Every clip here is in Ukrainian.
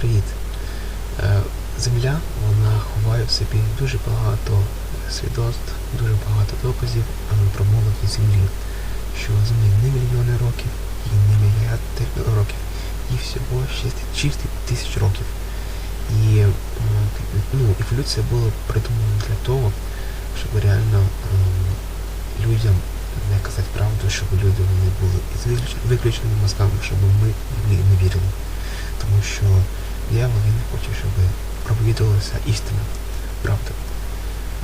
Привіт. Е, Земля вона ховає в собі дуже багато свідоцтв, дуже багато доказів про молодість землі, що землі не мільйони років і не мільярди років, їй всього 6 6 тисяч років. І ну, еволюція була придумана для того, щоб реально людям не казати правду, щоб люди вони були із виключ- виключеними мозками, щоб ми не вірили. Тому що диявол він хоче, щоб проповідувалася істина, правда.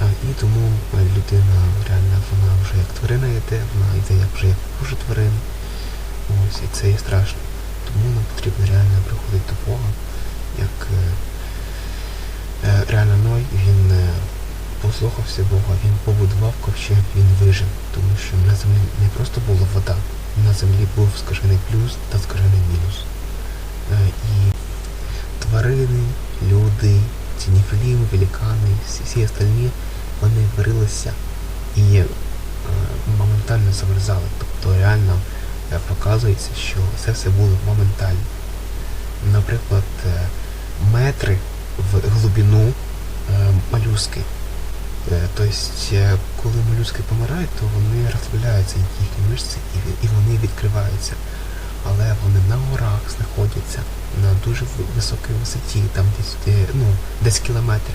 І тому е, людина реально вона вже як тварина йде, вона йде як вже як хуже тварин. Ось, і це є страшно. Тому нам потрібно реально приходити до Бога, як е, е, реально Ной, він послухався Бога, він побудував ковчег, він вижив, тому що на землі не просто була вода, на землі був скажений плюс та скажений мінус. І тварини, люди, ці нефіліми, великани, всі, остальні, вони варилися і е, моментально замерзали. Тобто реально е, показується, що це все було моментально. Наприклад, е, метри в глибину е, малюски. Е, Тобто, е, коли молюски помирають, то вони розслабляються їхні мишці і вони відкриваються. Але вони на горах знаходяться на дуже високій висоті, там десь ну, десь кілометр.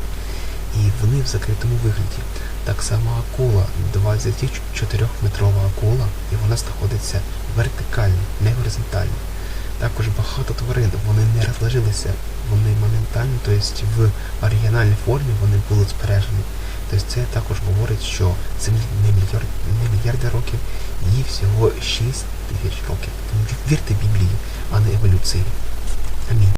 І вони в закритому вигляді. Так само акула, 24-метрова акула, і вона знаходиться вертикально, не горизонтально. Також багато тварин, вони не розложилися, вони моментально, тобто в оригінальній формі вони були це також говорить, що землі не мільярд, не мільярди років, їй всього 6 тисяч років. Тому вірте Біблії, а не еволюції. Амінь.